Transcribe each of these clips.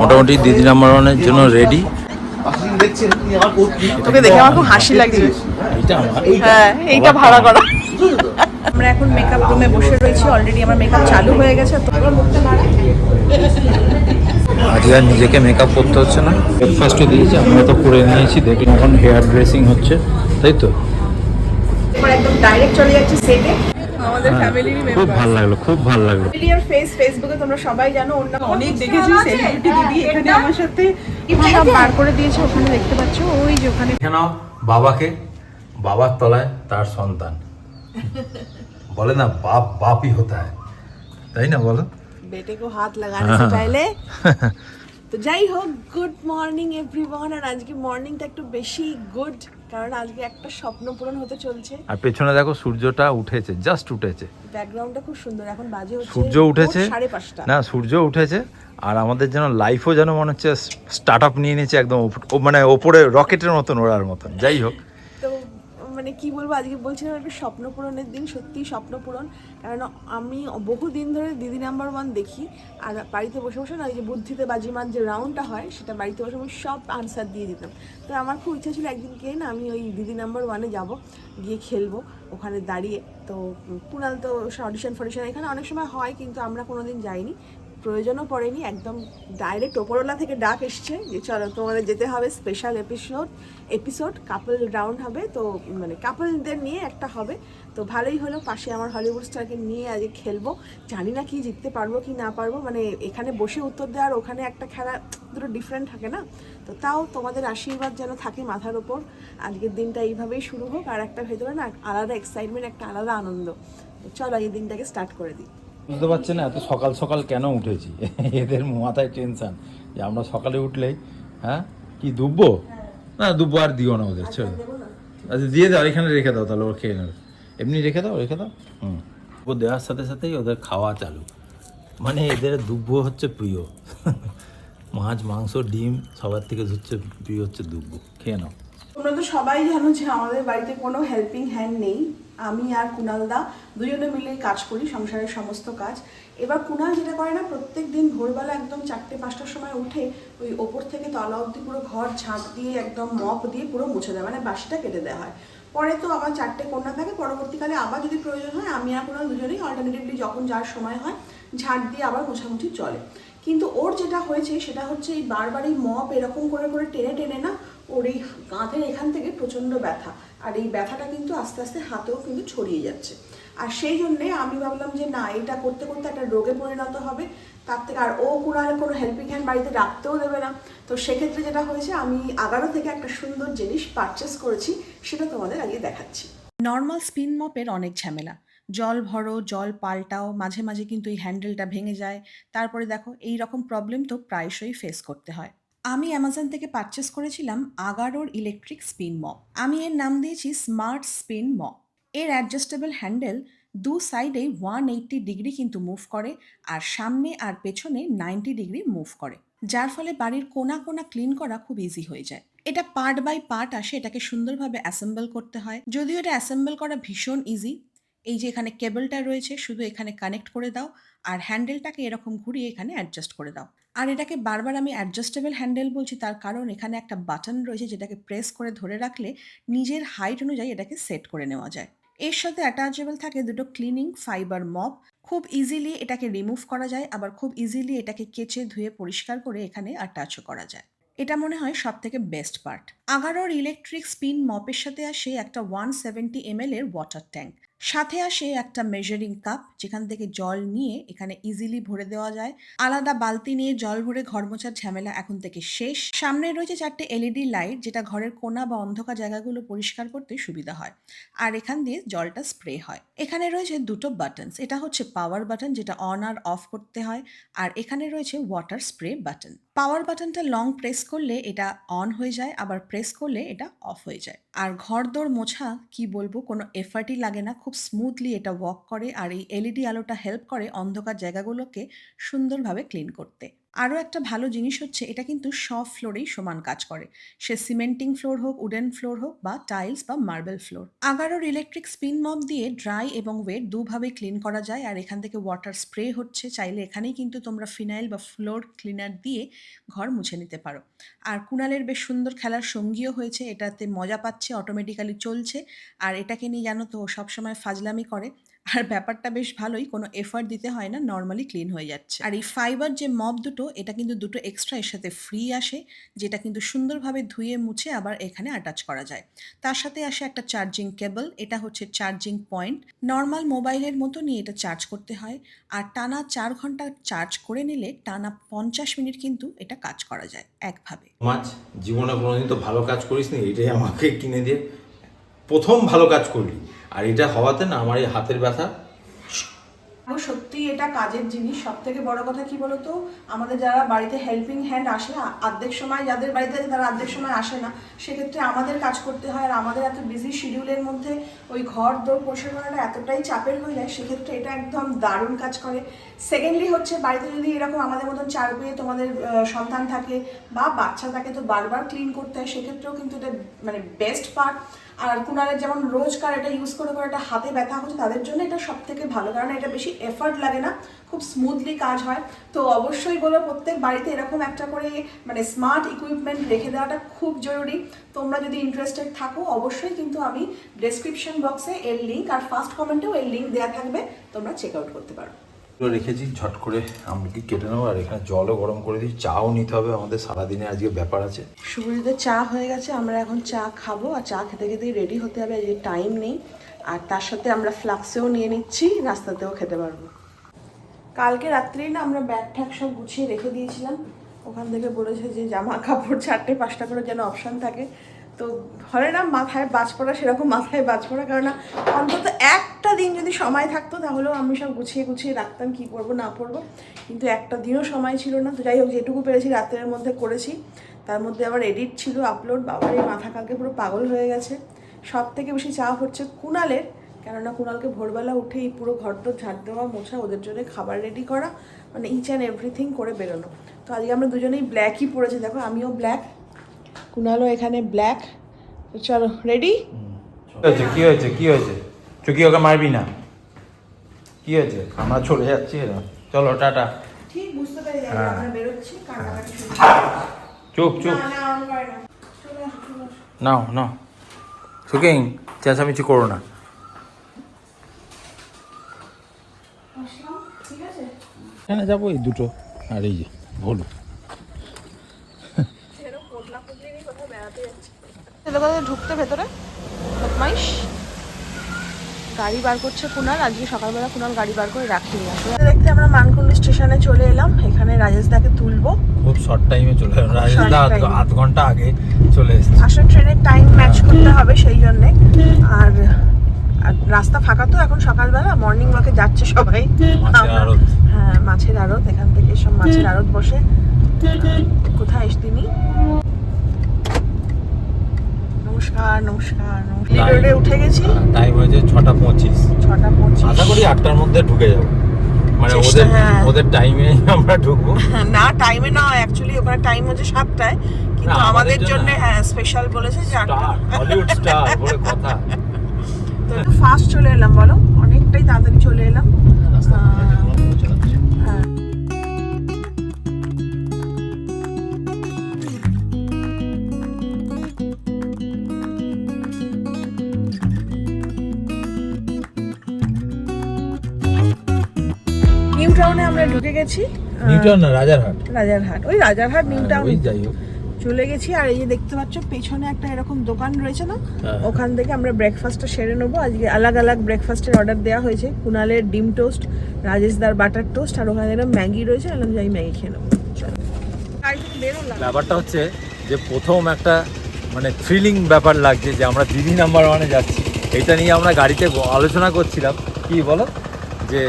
মোটামুটি দিদি নাম্বার ওয়ানের জন্য রেডি তোকে দেখে আমার খুব হাসি লাগছে। হ্যাঁ এইটা ভাড়া করা। আমরা এখন মেকআপ রুমে বসে রয়েছি অলরেডি আমার মেকআপ চালু হয়ে গেছে তো আজকে আর নিজেকে মেকআপ করতে হচ্ছে না। ব্রেকফাস্টও দিয়েছি আমরা তো করে নিয়েছি দেখলাম এখন হেয়ার ড্রেসিং হচ্ছে তাই তো? একদম ডাইরেক্ট চলে যাচ্ছে সেটে আমাদের হ্যাঁ। মেম্বার খুব ভালো লাগল খুব ভালো লাগল। ফ্যামিলিয়ার ফেস ফেসবুকে তোমরা সবাই জানো অনেক দেখেছি সেলিব্রিটি হ্যাঁ, দিদি এখানে আমার সাথে বার করে দিয়েছে ওখানে দেখতে পাচ্ছ ওই যে ওখানে বাবাকে বাবার তলায় তার সন্তান। বলে না বাপ বাপই হতে হয়। তাই না বলো? বেটে কো হাত লাগানো চাইলে তো যাই হোক গুড মর্নিং এভরিওয়ান আর আজকে মর্নিংটা একটু বেশি গুড কারণ আজকে একটা স্বপ্ন পূরণ হতে চলছে। আর পেছনে দেখো সূর্যটা উঠেছে জাস্ট উঠেছে। ব্যাকগ্রাউন্ডটা খুব সুন্দর এখন বাজে হচ্ছে সূর্য উঠেছে। সাড়ে পাঁচটা। না সূর্য উঠেছে আর আমাদের যেন লাইফও যেন মনে হচ্ছে স্টার্ট আপ নিয়ে নিয়েছে একদম মানে ওপরে রকেটের মতন ওড়ার মতন। যাই হোক। মানে কি বলব, আজকে বলছিলাম একটা স্বপ্ন পূরণের দিন, সত্যি স্বপ্ন পূরণ কারণ আমি বহু দিন ধরে দিদি নাম্বার ওয়ান দেখি, আর বাড়িতে বসে বসে না যে বুদ্ধিতে বাজিমাত যে রাউন্ডটা হয়, সেটা বাড়িতে বসে আমি সব আনসার দিয়ে দিতাম। তো আমার খুব ইচ্ছা ছিল একদিন কে না, আমি ওই দিদি নাম্বার ওয়ানে যাব, গিয়ে খেলব, ওখানে দাঁড়িয়ে। তো কুণাল তো অডিশন ফডিশন এখানে অনেক সময় হয়, কিন্তু আমরা কোনোদিন যাইনি। প্রয়োজনও পড়েনি, একদম ডাইরেক্ট ওপরওয়ালা থেকে ডাক এসছে যে চলো তোমাদের যেতে হবে special episode episode couple round হবে। তো মানে কাপলদের নিয়ে একটা হবে। তো ভালোই হলো, পাশে আমার হলিউড স্টারকে নিয়ে আজকে খেলব। জানি না কি জিততে পারব, কি না পারব মানে এখানে বসে উত্তর দেওয়ার ওখানে একটা খেলা দুটো ডিফারেন্ট থাকে না? তো তাও তোমাদের আশীর্বাদ যেন থাকে মাথার ওপর। আজকের দিনটা এইভাবেই শুরু হোক, আর একটা ভেতরে না আলাদা এক্সাইটমেন্ট একটা আলাদা আনন্দ। চলো এই দিনটাকে স্টার্ট করে দিই। বুঝতে পারছি না এত সকাল সকাল কেন উঠেছি? এদের মাথায় টেনশন যে আমরা সকালে উঠলেই হ্যাঁ? কি দুব্বো? না দুব্বো আর দিও না ওদের ছেড়ে আচ্ছা দিয়ে দাও এখানে রেখে দাও তাহলে ওর খেয়ে নেবে। এমনি রেখে দাও রেখে দাও। হুম। ও দেওয়ার সাথে সাথেই ওদের খাওয়া চালু। মানে এদের দুব্বো হচ্ছে প্রিয়। মাছ মাংস ডিম সবার থেকে হচ্ছে প্রিয় হচ্ছে দুব্বো। খেয়ে নাও। তোমরা তো সবাই জানো যে আমাদের বাড়িতে কোনো হেল্পিং হ্যান্ড নেই। আমি আর কুণালদা দুজনে মিলে কাজ করি, সংসারের সমস্ত কাজ। এবার কুণাল যেটা করে না, প্রত্যেক দিন ভোরবেলা একদম চারটে, পাঁচটার সময় উঠে ওই ওপর থেকে তলা অবধি পুরো ঘর ঝাঁট দিয়ে, একদম মপ দিয়ে পুরো মুছে দেয় মানে বাসিটা কেটে দেওয়া হয়। পরে তো আবার চারটে কন্যা থাকে, পরবর্তীকালে আবার যদি প্রয়োজন হয়, আমি আর কুণাল দুজনেই অল্টারনেটিভলি যখন যার সময় হয়, ঝাঁট দিয়ে আবার মোছামুছি চলে। কিন্তু ওর যেটা হয়েছে, সেটা হচ্ছে এই বারবার এই মপ এরকম করে করে টেনে টেনে না, ওর এই কাঁধের এখান থেকে প্রচণ্ড ব্যথা। আর এই ব্যথাটা কিন্তু আস্তে আস্তে হাতেও কিন্তু ছড়িয়ে যাচ্ছে। আর সেই জন্যে আমি ভাবলাম যে না, এটা করতে করতে একটা রোগে পরিণত হবে, তার থেকে আর ও কুড়াল কোনো হেল্পিং হ্যান্ড বাড়িতে রাখতেও দেবে না। তো সেক্ষেত্রে যেটা হয়েছে, আমি আগারো থেকে একটা সুন্দর জিনিস পারচেস করেছি, সেটা তোমাদের আগে দেখাচ্ছি। নর্মাল স্পিন মপের অনেক ঝামেলা। জল ভরো, জল পাল্টাও, মাঝে মাঝে কিন্তু এই হ্যান্ডেলটা ভেঙে যায়। তারপরে দেখো এই রকম প্রবলেম তো প্রায়শই ফেস করতে হয়। আমি অ্যামাজন থেকে পারচেস করেছিলাম আগারোর ইলেকট্রিক স্পিন মপ আমি এর নাম দিয়েছি স্মার্ট স্পিন মপ এর অ্যাডজাস্টেবল হ্যান্ডেল দু সাইডেই ওয়ান এইট্টি ডিগ্রি কিন্তু মুভ করে, আর সামনে আর পেছনে নাইনটি ডিগ্রি মুভ করে। যার ফলে বাড়ির কোনা কোনা ক্লিন করা খুব ইজি হয়ে যায়। এটা পার্ট বাই পার্ট আসে, এটাকে সুন্দরভাবে অ্যাসেম্বল করতে হয়। যদিও এটা অ্যাসেম্বল করা ভীষণ ইজি এই যে এখানে কেবলটা রয়েছে, শুধু এখানে কানেক্ট করে দাও আর হ্যান্ডেলটাকে এরকম ঘুরিয়ে এখানে অ্যাডজাস্ট করে দাও। আর এটাকে বারবার আমি অ্যাডজাস্টেবল হ্যান্ডেল বলছি, তার কারণ এখানে একটা বাটন রয়েছে যেটাকে প্রেস করে ধরে রাখলে নিজের হাইট অনুযায়ী এটাকে সেট করে নেওয়া যায়। এর সাথে অ্যাটাচেবল থাকে দুটো ক্লিনিং ফাইবার মপ খুব ইজিলি এটাকে রিমুভ করা যায়, আবার খুব ইজিলি এটাকে কেচে ধুয়ে পরিষ্কার করে এখানে অ্যাটাচও করা যায়। এটা মনে হয় সব থেকে বেস্ট পার্ট আগারোর ইলেকট্রিক স্পিন মপের সাথে আসে একটা ওয়ান সেভেন্টি এম এর ওয়াটার ট্যাঙ্ক সাথে আসে একটা মেজারিং কাপ যেখান থেকে জল নিয়ে এখানে ইজিলি ভরে দেওয়া যায়। আলাদা বালতি নিয়ে জল ভরে ঘর মোছার ঝামেলা এখন থেকে শেষ। সামনে রয়েছে চারটে এলইডি লাইট যেটা ঘরের কোনা বা অন্ধকার জায়গাগুলো পরিষ্কার করতে সুবিধা হয়। আর এখান দিয়ে জলটা স্প্রে হয়। এখানে রয়েছে দুটো বাটনস এটা হচ্ছে পাওয়ার বাটন যেটা অন আর অফ করতে হয়, আর এখানে রয়েছে ওয়াটার স্প্রে বাটন পাওয়ার বাটনটা লং প্রেস করলে এটা অন হয়ে যায়, আবার প্রেস করলে এটা অফ হয়ে যায়। আর ঘরদোর মোছা, কি বলব, কোনো এফার্টই লাগে না, খুব স্মুথলি এটা ওয়াক করে, আর এই এলইডি আলোটা হেল্প করে অন্ধকার জায়গাগুলোকে সুন্দরভাবে ক্লিন করতে। আরও একটা ভালো জিনিস হচ্ছে, এটা কিন্তু সব ফ্লোরেই সমান কাজ করে। সে সিমেন্টিং ফ্লোর হোক, উডেন ফ্লোর হোক বা টাইলস বা মার্বেল ফ্লোর। আগারোর ইলেকট্রিক স্পিন মপ দিয়ে ড্রাই এবং ওয়েট দুভাবে ক্লিন করা যায় আর এখান থেকে ওয়াটার স্প্রে হচ্ছে, চাইলে এখানেই কিন্তু তোমরা ফিনাইল বা ফ্লোর ক্লিনার দিয়ে ঘর মুছে নিতে পারো। আর কুণালের বেশ সুন্দর খেলার সঙ্গীও হয়েছে, এটাতে মজা পাচ্ছে, অটোমেটিক্যালি চলছে। আর এটাকে নিয়ে জানো তো, সবসময় ফাজলামি করে। আর ব্যাপারটা বেশ ভালোই, কোনো এফার্ট দিতে হয় না নর্মালি ক্লিন হয়ে যাচ্ছে। আর এই ফাইবার যে মপ দুটো, এটা কিন্তু দুটো এক্সট্রা এর সাথে ফ্রি আসে, যেটা কিন্তু সুন্দরভাবে ধুয়ে মুছে আবার এখানে অ্যাটাচ করা যায়। তার সাথে আসে একটা চার্জিং কেবল এটা হচ্ছে চার্জিং পয়েন্ট নর্মাল মোবাইলের মতনই এটা চার্জ করতে হয়, আর টানা চার ঘণ্টা চার্জ করে নিলে টানা পঞ্চাশ মিনিট কিন্তু এটা কাজ করা যায়, একভাবে। মাছ, জীবনে কোনোদিন তো ভালো কাজ করিস নি এটাই আমাকে কিনে দিয়ে প্রথম ভালো কাজ করলি। আর এটা হওয়াতে না আমার এই হাতের ব্যথা। সত্যি এটা কাজের জিনিস। সব থেকে বড় কথা কি বলতো? আমাদের যারা বাড়িতে হেল্পিং হ্যান্ড আসে অর্ধেক সময় যাদের বাড়িতে আছে তারা অর্ধেক সময় আসে না। সেক্ষেত্রে আমাদের কাজ করতে হয় আর আমাদের এত বিজি শিডিউলের মধ্যে ওই ঘর দৌড় পরিষ্কার করাটা এতটাই চাপের হয়ে যায়, সেক্ষেত্রে এটা একদম দারুণ কাজ করে। সেকেন্ডলি হচ্ছে, বাড়িতে যদি এরকম আমাদের মতন চার পেয়ে তোমাদের সন্তান থাকে বা বাচ্চা থাকে তো বারবার ক্লিন করতে হয়, সেক্ষেত্রেও কিন্তু এটা মানে বেস্ট পার্ট আর কুনারের যেমন রোজকার এটা ইউজ করে করে একটা হাতে ব্যথা হচ্ছে, তাদের জন্য এটা সব থেকে ভালো, কারণ এটা বেশি এফর্ট লাগে না, খুব স্মুথলি কাজ হয়। তো অবশ্যই বলো, প্রত্যেক বাড়িতে এরকম একটা করে মানে স্মার্ট ইকুইপমেন্ট রেখে দেওয়াটা খুব জরুরি। তোমরা যদি ইন্টারেস্টেড থাকো, অবশ্যই কিন্তু আমি ডেসক্রিপশন বক্সে এর লিঙ্ক আর ফার্স্ট কমেন্টেও এর লিঙ্ক দেওয়া থাকবে, তোমরা চেক আউট করতে পারো। রেখেছি, ঝট করে আমরা কি কেটে নেব। আর এখানে জলও গরম করে দিই চাও নিতে হবে আমাদের, সারাদিনে আজকে ব্যাপার আছে। সুবিধে চা হয়ে গেছে, আমরা এখন চা খাব, আর চা খেতে খেতেই রেডি হতে হবে যে টাইম নেই। আর তার সাথে আমরা ফ্লাক্সেও নিয়ে নিচ্ছি রাস্তাতেও খেতে পারব। কালকে রাত্রেই না আমরা ব্যাগ ঠ্যাগ সব গুছিয়ে রেখে দিয়েছিলাম। ওখান থেকে বলেছে যে জামা কাপড়, চারটে, পাঁচটা করে যেন অপশান থাকে। তো হয় না মাথায় বাজ পড়া, সেরকম মাথায় বাজ পড়া। কারণ অন্তত একটা দিন যদি সময় থাকতো, তাহলেও আমি সব গুছিয়ে গুছিয়ে রাখতাম কি করব, না করব। কিন্তু একটা দিনও সময় ছিল না। তো যাই হোক, যেটুকু পেরেছি রাতের মধ্যে করেছি। তার মধ্যে আবার এডিট ছিল আপলোড বাবার এই মাথা কালকে পুরো পাগল হয়ে গেছে। সব থেকে বেশি চাপ হচ্ছে কুণালের। কেননা কুণালকে ভোরবেলা উঠে এই পুরো ঘরটা ঝাড় দেওয়া, মোছা, ওদের জন্য খাবার রেডি করা মানে ইচ অ্যান্ড এভরিথিং করে বেরোনো। তো আজকে আমরা দুজনেই ব্ল্যাকই পরেছি দেখো, আমিও ব্ল্যাক কুণালও এখানে ব্ল্যাক চলো রেডি কি হয়েছে কি হয়েছে কি হয়েছে? চুকি ওকে মারবি না। কি হয়েছে? আমরা চলে যাচ্ছি এরা। চলো টাটা। ঠিক বুঝতে পেরে যাই হ্যাঁ। আমরা বেরোচ্ছি চুপ চুপ। নাও নাও। সুকিং চেঁচামেচি করো না। আসলাম ঠিক আছে? এখানে যাব এই দুটো আর এই যে ভুলু এরকম পোটলা পুটলি নিয়ে কোথাও বেড়াতে যাচ্ছি ঢুকতে ভেতরে? বদমাইশ। গাড়ি বার করছে কুনাল আজকে সকালবেলা কুনাল গাড়ি বার করে আসলে দেখতে আমরা মানকুন্ডি স্টেশনে চলে এলাম এখানে রাজেশ দাকে তুলবো। খুব শর্ট টাইমে চলে এলো Short রাজেশদা আধ- ঘণ্টা আগে চলে এসেছে। আসলে ট্রেনের টাইম ম্যাচ করতে হবে সেই জন্যে। আর আর রাস্তা ফাঁকা তো এখন সকালবেলা মর্নিং ওয়াকে যাচ্ছে সবাই। হ্যাঁ মাছের আড়ত এখান থেকে সব মাছের আড়ত বসে। কোথায় এসে তিনি? নমস্কার নমস্কার নমস্কার। রোডে উঠে গেছি। টাইম হয়েছে ছটা পঁচিশ। ছটা পঁচিশ। আশা করি আটটার মধ্যে ঢুকে যাব। মানে ওদের হ্যাঁ। ওদের টাইমে আমরা ঢুকবো। না টাইমে না অ্যাকচুয়ালি ওখানে টাইম হচ্ছে সাতটায়। কিন্তু আমাদের জন্য- হ্যাঁ স্পেশাল বলেছে যে আটটা। হলিউড স্টার বলে কথা। তো ফাস্ট চলে এলাম বলো। অনেকটাই গেছি নিউটন না রাজারহাট? রাজারহাট। ওই রাজারহাট নিউ হ্যাঁ, টাউন ওই যাই হোক। চলে গেছি আর এই যে দেখতে পাচ্ছ পেছনে একটা এরকম দোকান রয়েছে না? হ্যাঁ। ওখান থেকে আমরা ব্রেকফাস্টটা সেরে নেব। আজকে আলাদা আলাদা ব্রেকফাস্টের অর্ডার দেওয়া হয়েছে। কুনালের ডিম টোস্ট রাজেশদার বাটার টোস্ট আর ওখানে একটা ম্যাগি রয়েছে। আলাম যাই ম্যাগি খেয়ে নেব। ব্যাপারটা হচ্ছে যে প্রথম একটা মানে থ্রিলিং ব্যাপার লাগছে যে আমরা দিদি নাম্বার ওয়ানে যাচ্ছি। এটা নিয়ে আমরা গাড়িতে আলোচনা করছিলাম। কি বলো? যে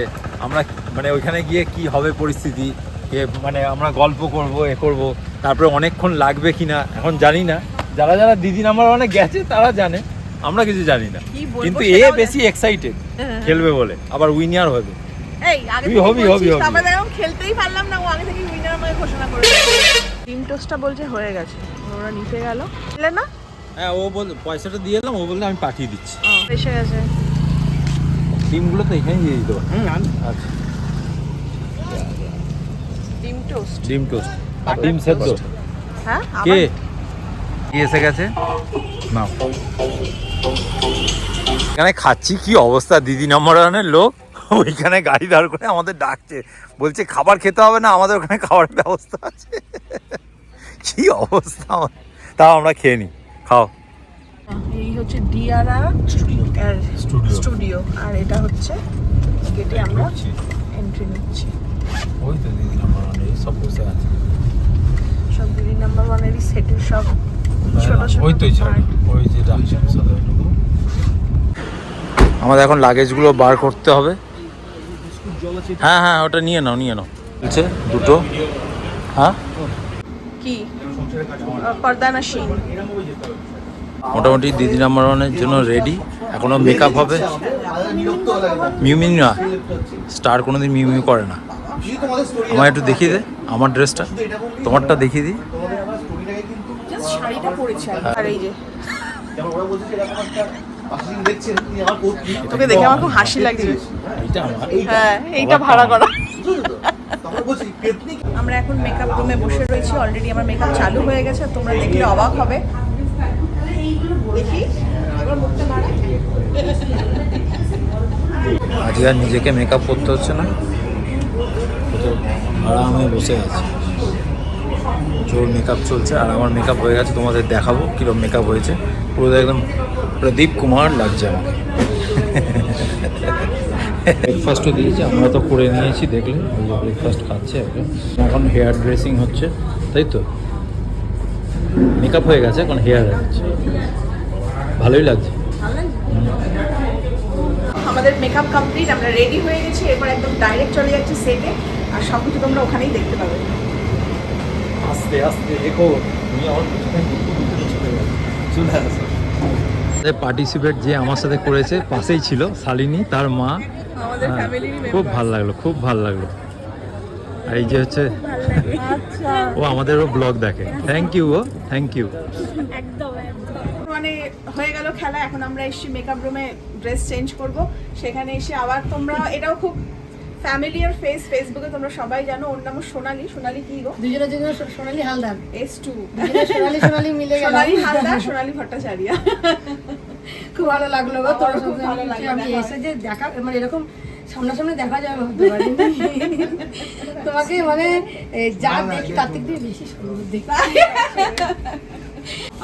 আমরা মানে ওইখানে গিয়ে কি হবে পরিস্থিতি এ মানে আমরা গল্প করব এ করব তারপরে অনেকক্ষণ লাগবে কিনা এখন জানি না। যারা যারা দিদি নাম্বার ওয়ানে গেছে তারা জানে আমরা কিছু জানি না। কিন্তু এ বেশি এক্সাইটেড খেলবে বলে আবার উইনার হবে। এই আগে তুই হবি, হবি, হবি। তারপরে দেখো খেলতেই পারলাম না ও আগে থেকে উইনার আমাকে ঘোষণা টোস্টটা বলছে হয়ে গেছে ওরা নিতে গেল। না? হ্যাঁ ও বল পয়সাটা দিয়ে এলাম ও বললে আমি পাঠিয়ে দিচ্ছি। ও, এসে গেছে। ডিমগুলো তো এখানে দিয়ে দিতে পারো। আচ্ছা। ডিম টোস্ট। ডিম টোস্ট। Butter ডিম সেদ্ধ। হ্যাঁ কে? আবার? কি এসে গেছে? না এখানে খাচ্ছি কি অবস্থা? দিদি নম্বর ওয়ানের লোক? ওইখানে গাড়ি দাঁড় করে আমাদের ডাকছে। বলছে খাবার খেতে হবে না আমাদের ওখানে খাবারের ব্যবস্থা আছে। কি অবস্থা তাও আমরা খেয়ে নিই খাও। এই হচ্ছে স্টুডিও আর. স্টুডিও। আর এটা হচ্ছে গেটে আমরা এন্ট্রি নিচ্ছি। ওই তো দিদি নম্বর ওয়ানে সব বসে আছে। সব দিদি নাম্বার ওয়ানেরই সেটের সব ছোট ছোট ওই তো। ওই যে আমাদের এখন লাগেজগুলো বার করতে হবে। হ্যাঁ হ্যাঁ ওটা নিয়ে নাও নিয়ে নাও। বলছে দুটো। হ্যাঁ? কি? আহ, পর্দানা শিন মোটামুটি দিদি নাম্বার ওয়ানের জন্য রেডি এখনও মেকআপ হবে। মিউমিউ না স্টার কোনোদিন মিউমিউ করে না। আমার একটু দেখিয়ে দে, আমার ড্রেসটা তোমারটা দেখিয়ে দিই। দেখে আমার খুব হাসি হ্যাঁ আমরা এখন মেকআপ রুমে বসে রয়েছি। অলরেডি আমার মেকআপ চালু হয়ে গেছে। তোমরা দেখলে অবাক হবে দেখি একবার মুখটা নাড়া আজকে আর নিজেকে মেকআপ করতে হচ্ছে না? আরামে বসে আছে। জোর মেকআপ চলছে। আর আমার মেকআপ হয়ে গেছে, তোমাদের দেখাবো কীরকম মেকআপ হয়েছে। পুরো একদম প্রদীপ কুমার লাগছে আমাকে। ব্রেকফাস্টও দিয়েছি, আমরা তো করে নিয়েছি, দেখলে। ব্রেকফাস্ট খাচ্ছে এখন। এখন হেয়ার ড্রেসিং হচ্ছে, তাই তো? মেকআপ হয়ে গেছে এখন হেয়ার হচ্ছে ভালোই লাগছে। আমাদের মেকআপ কমপ্লিট আমরা রেডি হয়ে গেছি এরপর একদম ডাইরেক্ট চলে যাচ্ছি সেটে আর সব কিছু তোমরা ওখানেই দেখতে পাবে। আস্তে আস্তে দেখো তুমি আমার চলে আসো। পার্টিসিপেট যে আমার সাথে করেছে পাশেই ছিল শালিনী তার মা। হ্যাঁ, খুব ভালো লাগল খুব ভালো লাগল। আর এই যে হচ্ছে ও আমাদেরও ব্লগ দেখে। থ্যাংক ইউ ও থ্যাংক ইউ মানে হয়ে গেল খেলা এখন আমরা এসেছি মেকআপ রুমে ড্রেস চেঞ্জ করব। সেখানে এসে আবার তোমরা এটাও খুব ফ্যামিলিয়ার ফেস ফেসবুকে তোমরা সবাই জানো ওর নাম সোনালি। সোনালি কি গো? দুজনের জন্য সোনালি হালদার। এস টু সোনালি সোনালি মিলে গেল সোনালি হালদার সোনালি ভট্টাচার্য। খুব ভালো লাগল গো তোর খুব ভালো লাগল এসে যে দেখা মানে এরকম সামনাসামনি দেখা যাবে ভাবতে তোমাকে মানে যা দেখি তার থেকে বেশি সুন্দর দেখি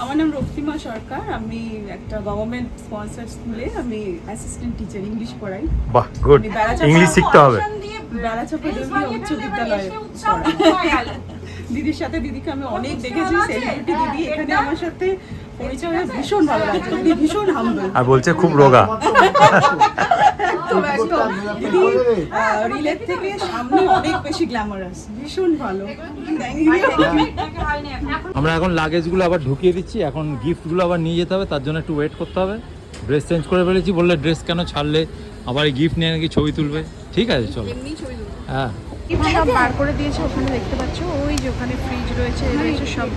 আমার নাম রক্তিমা সরকার। আমি একটা গভর্নমেন্ট স্পন্সর স্কুলে আমি অ্যাসিস্ট্যান্ট টিচার ইংলিশ পড়াই। বাহ গুড ইংলিশ শিখতে হবে। বেড়াচাপা দেবী উচ্চ বিদ্যালয়ে দিদির সাথে দিদিকে আমি অনেক দেখেছি সেলিব্রিটি দিদি এখানে আমার সাথে পরিচয় ভীষণ ভালো লাগছে। ভীষণ হাম্বল আর বলছে খুব রোগা। একদম একদম। দিদি রিলের থেকে সামনে অনেক বেশি গ্ল্যামারাস ভীষণ ভালো। আমরা এখন লাগেজগুলো আবার ঢুকিয়ে দিচ্ছি এখন গিফটগুলো আবার নিয়ে যেতে হবে তার জন্য একটু ওয়েট করতে হবে। ড্রেস চেঞ্জ করে ফেলেছি বললে ড্রেস কেন ছাড়লে? আবার গিফট নিয়ে নাকি ছবি তুলবে। ঠিক আছে চলো। হ্যাঁ। সব বার করে দিয়েছে ওখানে দেখতে পাচ্ছ ওই যে ওখানে ফ্রিজ রয়েছে রয়েছে সব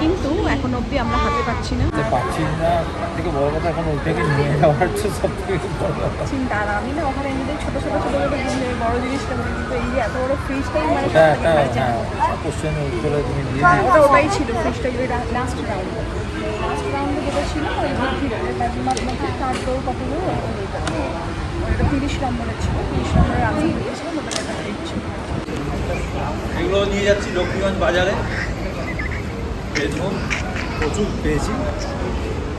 কিন্তু এখন অবধি আমরা হাতে পাচ্ছি না। পাচ্ছি না থেকে বড় কথা এখন ওই থেকে নিয়ে যাওয়ার তো সব থেকে বড় কথা। চিন্তা আর আমি না ওখানে এমনিতেই ছোট ছোট ছোট ছোট কিনলে বড় জিনিসটা মানে কিন্তু এই যে এত বড় ফ্রিজটাই মানে বাজে। হ্যাঁ কোশ্চেনের উত্তরে তুমি দিয়ে হ্যাঁ, দিও ওটাই ছিল ফ্রিজটা যে লাস্ট রাউন্ড লাস্ট রাউন্ডে যেটা ছিল ওই আপনাকে কার্ড দৌড় কতগুলো ওটা তিরিশ নম্বরের ছিল তিরিশ নম্বরের আমি দিয়েছিলাম ওটা একটা ফ্রিজ ছিল এগুলো নিয়ে যাচ্ছি লক্ষ্মীগঞ্জ বাজারে। পেয়েছ প্রচুর পেয়েছি।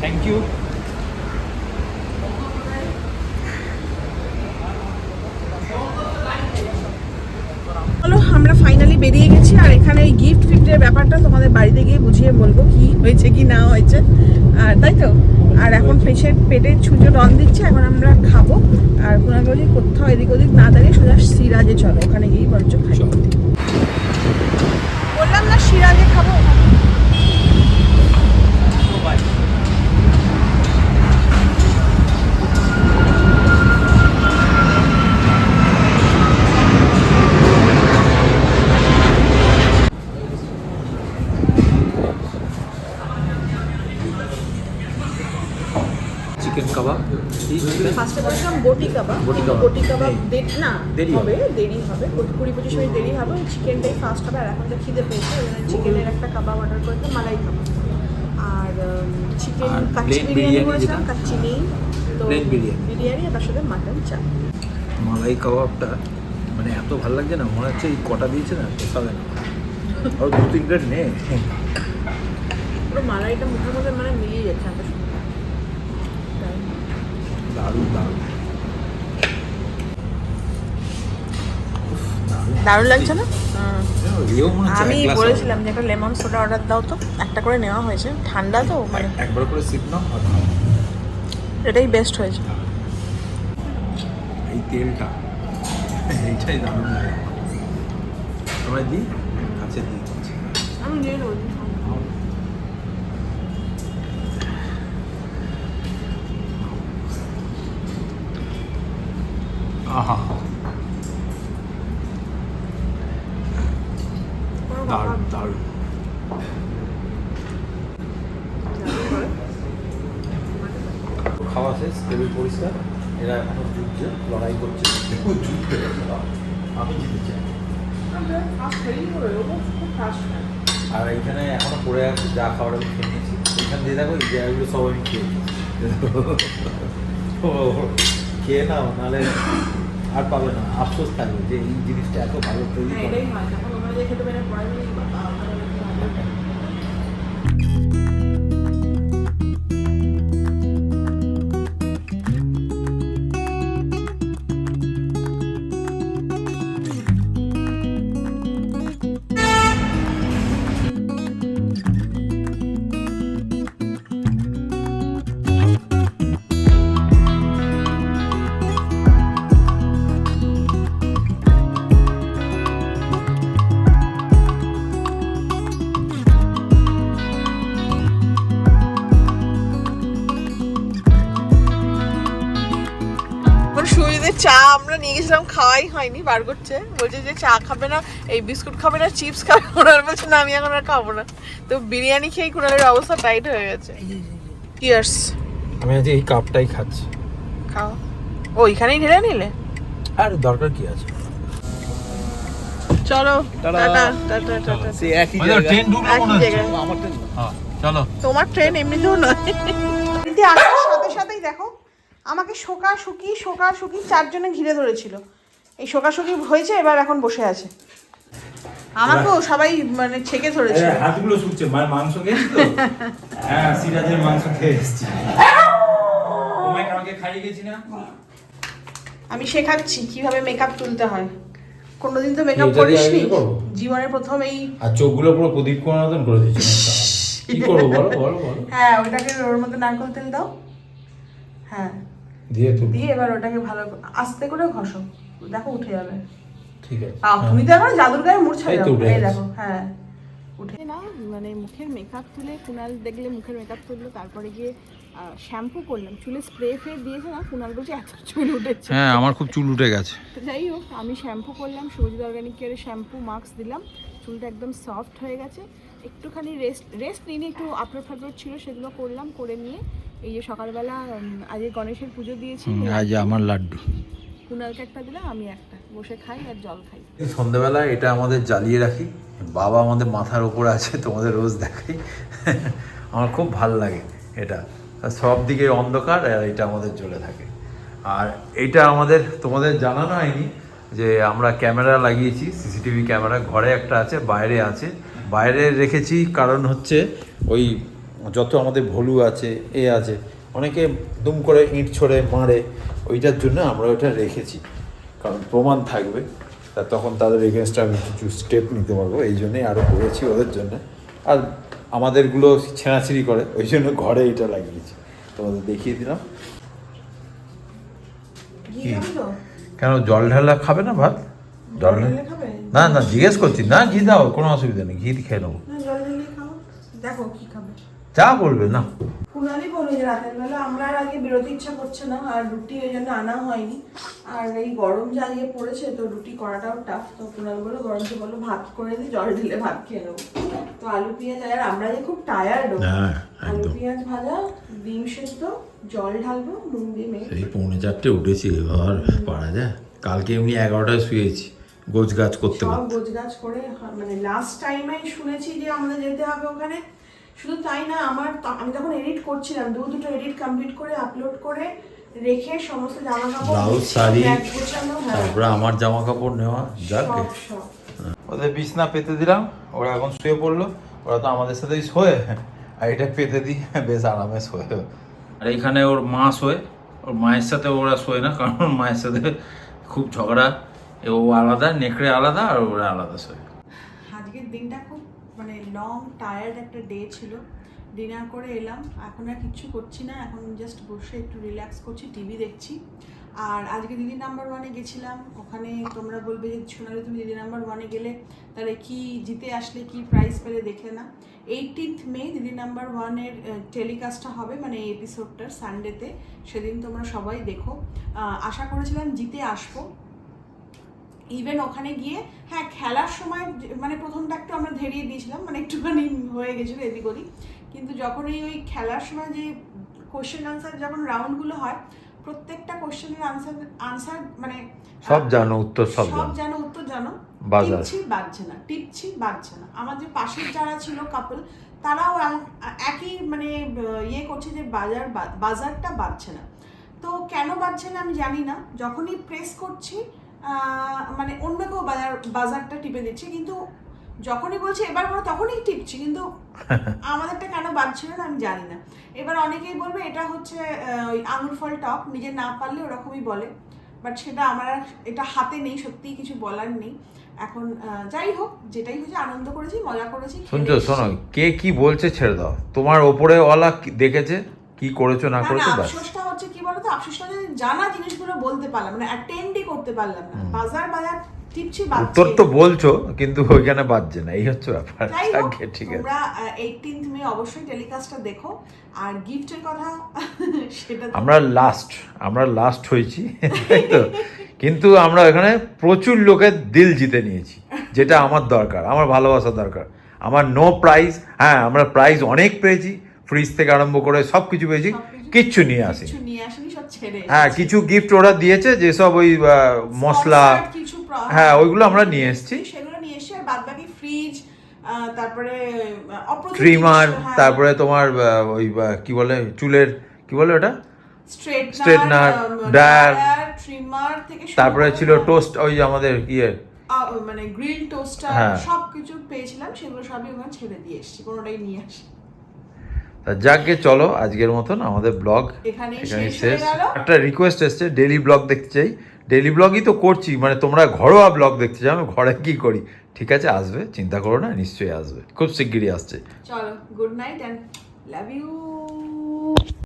থ্যাংক ইউ চলো, আমরা ফাইনালি বেরিয়ে গেছি, আর এখানে এই গিফট ফিফটের ব্যাপারটা তোমাদের বাড়িতে গিয়ে বুঝিয়ে বলব কি হয়েছে, কি না হয়েছে। আর তাই তো? আর এখন পেশের পেটে ছুঁচো রন দিচ্ছে এখন আমরা খাব। আর কোনাগলি কোথাও এদিক ওদিক না দাঁড়িয়ে সোজা সিরাজে চলো ওখানে গিয়েই বরঞ্চ খাই। বললাম না সিরাজে খাব ওখানে ফার্স্টে বলেছিলাম বটি কাবাব। বটি কাবাব। বটি কাবাব নেই। দে- না দেরি হবে দেরি হবে। কুড়ি- পঁচিশ মিনিট দেরি হবে চিকেনটাই ফার্স্ট হবে আর এখন তো খিদে পেয়েছে ওই চিকেনের একটা কাবাব অর্ডার করেছে মালাই কাবাব আর চিকেন কাচ্চি বিরিয়ানি করেছিলাম কাচ্চি নেই। তো বিরিয়ানি। আর তার সাথে মাটন চা মালাই কাবাবটা মানে এত ভালো লাগছে না মনে হচ্ছে এই কটা দিয়েছে না পোষাবে না আর দু তিন প্লেট নে। পুরো মালাইটা মুখের মধ্যে মানে মিলিয়ে যাচ্ছে এত সুন্দর। দারুণ দারুণ। দারুণ লাগছে না? আমি বলেছিলাম যে একটা লেমন সোডা অর্ডার দাও তো একটা করে নেওয়া হয়েছে। ঠান্ডা তো মানে একবার করে সিপ নাও এটাই বেস্ট হয়েছে। এই তেলটা এইটাই দারুণ লাগে। আমরা দিই? কাছে দিই। আমি নিয়ে আহা দারুণ দারুণ খাওয়া শেষ টেবিল পরিষ্কার এরা এখনও যুদ্ধে লড়াই করছে যুদ্ধে আমি জিতে চাই আর এইখানে এখনও পড়ে আছে যা খাবার আমি খেয়ে নিয়েছি এখান দিয়ে দেখো এই জায়গাগুলো সব আমি খেয়ে ও, খেয়ে নাও নাহলে আর পাবে না। আফসোস থাকবে যে এই জিনিসটা এত ভালো তৈরি করে। গেছিলাম খাওয়াই হয়নি বার করছে। বলছে যে চা খাবে না এই বিস্কুট খাবে না চিপস খাবে ওনার বলছে না আমি এখন আর খাব না। তো বিরিয়ানি খেয়ে কুনালের অবস্থা টাইট হয়ে গেছে। ইয়ার্স আমি আজ এই কাপটাই খাচ্ছি। খাও। ও এখানেই ঢেলে নিলে? আর দরকার কি আছে? চলো টাটা। টাটা টাটা টাটা সে একই ট্রেন ঢুকলো মনে হচ্ছে। আমার তো হ্যাঁ, চলো। তোমার ট্রেন এমনিতেও নয়। আসার সাথে সাথেই দেখো আমাকে শোকা শুকি শোকা শুকি চারজনে ঘিরে ধরেছিল। এই শোকাশুকি হয়েছে এবার এখন বসে আছে। আমাকেও সবাই মানে ছেকে ধরেছিল হাতগুলো শুকছে। মায়ের মাংস খেয়েছি তো? হ্যাঁ সিরাজের মাংস খেয়ে এসেছি। তোমায় কালকে খাইয়ে গেছি না? আমি শেখাচ্ছি কীভাবে মেকআপ তুলতে হয়। কোনোদিন তো মেকআপ করিসনি। আগে জীবনের প্রথম এই আর চোখগুলো পুরো প্রদীপ মতন করে দিচ্ছি কি করব বলো বলো বলো। হ্যাঁ ওটাকে ওর মধ্যে নারকেল তেল দাও। হ্যাঁ। দিয়ে তুল দিয়ে এবার ওটাকে ভালো আস্তে করে ঘষো। দেখো উঠে যাবে। ঠিক আছে। তুমি তো এখন জাদুর গায়ে মূর্ছা। দেখো হ্যাঁ উঠে। না মানে মুখের মেকআপ তুলে কুনাল দেখলে মুখের মেকআপ তুললো তারপরে গিয়ে শ্যাম্পু করলাম। চুলে স্প্রে ফ্রে দিয়েছে না কুনাল বলছে এত চুল উঠেছে। হ্যাঁ আমার খুব চুল উঠে গেছে। তো যাই হোক আমি শ্যাম্পু করলাম সবুজ অর্গানিক কেয়ারের শ্যাম্পু মাস্ক দিলাম। চুলটা একদম সফট হয়ে গেছে। একটুখানি রেস্ট রেস্ট নিয়ে নিয়ে একটু আপলোড ফাপলোড ছিল সেগুলো করলাম করে নিয়ে এই যে সকালবেলা আজকে গণেশের পুজো দিয়েছি আজ আমার লাড্ডু। কুনালকে একটা দিলাম আমি একটা। বসে খাই আর জল খাই। সন্ধ্যাবেলা এটা আমাদের জ্বালিয়ে রাখি। বাবা আমাদের মাথার ওপর আছে তোমাদের রোজ দেখাই। আমার খুব ভালো লাগে এটা। সব দিকে অন্ধকার আর এটা আমাদের জ্বলে থাকে। আর এটা আমাদের তোমাদের জানানো হয়নি যে আমরা ক্যামেরা লাগিয়েছি সিসিটিভি ক্যামেরা। ঘরে একটা আছে বাইরে আছে। বাইরে রেখেছি কারণ হচ্ছে ওই যত আমাদের ভলু আছে এ আছে অনেকে দুম করে ইঁট ছড়ে মারে ওইটার জন্য আমরা ওইটা রেখেছি। কারণ প্রমাণ থাকবে তা তখন তাদের এগেনস্টে আমি কিছু স্টেপ নিতে পারব এই জন্যই আরও করেছি ওদের জন্য। আর আমাদেরগুলো ছেঁড়াছিড়ি করে ওই জন্য ঘরে এটা লাগিয়েছি। তোমাদের দেখিয়ে দিলাম? কেন জল ঢালা খাবে না ভাত? জল ঢালা না না জিজ্ঞেস করছি না ঘি দাও কোনো অসুবিধা নেই ঘি খেয়ে নেব। দেখো কি খাবে। যা বলবে না কুনালি বলো যে রাতের বেলা আমরা আর আগে বেরোতে ইচ্ছা করছে না আর রুটি ওই জন্য আনা হয়নি। আর এই গরম যা ইয়ে পড়েছে তো রুটি করাটাও টাফ তো কুনাল বলো গরমকে বলো ভাত করে দিই জল ঢেলে ভাত খেয়ে নেব। তো আলু পেঁয়াজ আর আমরা যে খুব টায়ার্ড হ্যাঁ, আলু পেঁয়াজ ভাজা ডিম সেদ্ধ জল ঢালবো নুন দিয়ে মেখে সেই পৌনে চারটে উঠেছি এবার পারা যায়। কালকে এমনি এগারোটায় শুয়েছি গোছ গাছ করতে সব করতে। গোছগাছ করে মানে লাস্ট টাইমে শুনেছি যে আমাদের যেতে হবে ওখানে। শুধু তাই না আমার আমি তখন এডিট করছিলাম দু দুটো এডিট কমপ্লিট করে আপলোড করে রেখে সমস্ত জামা কাপড় ব্লাউজ শাড়ি হ্যাঁ। তারপরে আমার জামা কাপড় নেওয়া যাক। ওদের বিছনা পেতে দিলাম ওরা এখন শুয়ে পড়ল ওরা তো আমাদের সাথেই শোয়ে আর এটা পেতে দিই বেশ আরামে শোয়ে। আর এখানে ওর মা শোয়ে ওর মায়ের সাথে ওরা শোয় না কারণ ওর মায়ের সাথে খুব ঝগড়া ও আলাদা নেকড়ে আলাদা আর ওরা আলাদা শোয়। আজকের দিনটা খুব মানে লং টায়ার্ড একটা ডে ছিল। ডিনার করে এলাম। এখন আর কিচ্ছু করছি না। এখন জাস্ট বসে একটু রিল্যাক্স করছি টিভি দেখছি। আর আজকে দিদি নাম্বার ওয়ানে গেছিলাম। ওখানে তোমরা বলবে যে, সোনালি, তুমি দিদি নাম্বার ওয়ানে গেলে তাহলে কি জিতে আসলে কি প্রাইজ পেলে দেখলে না। এইটিনথ মে দিদি নাম্বার ওয়ানের টেলিকাস্টটা হবে মানে এই এপিসোডটার সানডেতে সেদিন তোমরা সবাই দেখো। আশা করেছিলাম জিতে আসব। ইভেন ওখানে গিয়ে হ্যাঁ খেলার সময় মানে প্রথমটা একটু আমরা ধেরিয়ে দিয়েছিলাম মানে একটুখানি হয়ে গেছিল এদিক ওদিক। কিন্তু যখন এই ওই খেলার সময় যে কোশ্চেন আনসার যখন রাউন্ডগুলো হয় প্রত্যেকটা কোশ্চেনের আনসার আনসার মানে সব জানো উত্তর সব সব জানো। উত্তর জানো। টিপছি বাজছে না টিপছি বাজছে না। আমার যে পাশের যারা ছিল কাপল তারাও একই মানে ইয়ে করছে যে বাজার বাজারটা বাজছে না। তো কেন বাজছে না আমি জানি না। যখনই প্রেস করছি মানে অন্য কেউ বাজার বাজারটা টিপে দিচ্ছে কিন্তু যখনই বলছি এবার বলো তখনই টিপছি কিন্তু আমাদেরটা কেন বাজছিল না আমি জানি না। এবার অনেকেই বলবে এটা হচ্ছে ওই আঙুর ফল টপ নিজে না পারলে ওরকমই বলে বাট সেটা আমার এটা হাতে নেই সত্যিই কিছু বলার নেই। এখন যাই হোক যেটাই হচ্ছে আনন্দ করেছি মজা করেছি শুনছো শোনো কে কি বলছে ছেড়ে দাও। তোমার ওপরে ওলা দেখেছে কি করেছ না করেছ আফসোসটা হচ্ছে কি বলতো আফসোসটা জানা জিনিসগুলো বলতে পারলাম না অ্যাটেন্ডই করতে পারলাম না। বাজার বাজার টিপছি তো বলছো কিন্তু ওইখানে বাজছে না এই হচ্ছে ব্যাপার। ঠিক আছে। তোমরা এইটিনথ মে অবশ্যই টেলিকাস্টটা দেখো আর গিফটের কথা সেটা আমরা লাস্ট আমরা লাস্ট হয়েছি তাই তো? কিন্তু আমরা এখানে প্রচুর লোকের দিল জিতে নিয়েছি যেটা আমার দরকার আমার ভালোবাসা দরকার। আমার নো প্রাইজ হ্যাঁ আমরা প্রাইজ অনেক পেয়েছি ফ্রিজ থেকে আরম্ভ করে সব কিছু পেয়েছি কিচ্ছু নিয়ে আসি হ্যাঁ কিছু গিফট ওরা দিয়েছে যেসব ওই মশলা প্র- হ্যাঁ, ওইগুলো আমরা নিয়ে এসেছি। সেগুলো নিয়ে এসেছি আর ফ্রিজ তারপরে ট্রিমার হ্যাঁ, তারপরে তোমার ওই কি বলে চুলের কি বলে ওটা? স্ট্রেটনার dryer, trimmer থেকে তারপরে ছিল টোস্ট ওই আমাদের ইয়ে। মানে গ্রিল টোস্টার হ্যাঁ। সবকিছু পেয়েছিলাম সেগুলো সবই ওখানে ছেড়ে দিয়ে এসেছি কোনোটাই নিয়ে আসি তা যাকে চলো আজকের মতন আমাদের ব্লগ এখানে শেষ। একটা রিকোয়েস্ট এসছে ডেলি ব্লগ দেখতে চাই। ডেলি ব্লগই তো করছি মানে তোমরা ঘরোয়া ব্লগ দেখতে চাও আমি ঘরে কি করি? ঠিক আছে আসবে চিন্তা করো না নিশ্চয়ই আসবে। খুব শিগগিরই আসছে। চলো গুড নাইট লাভ ইউ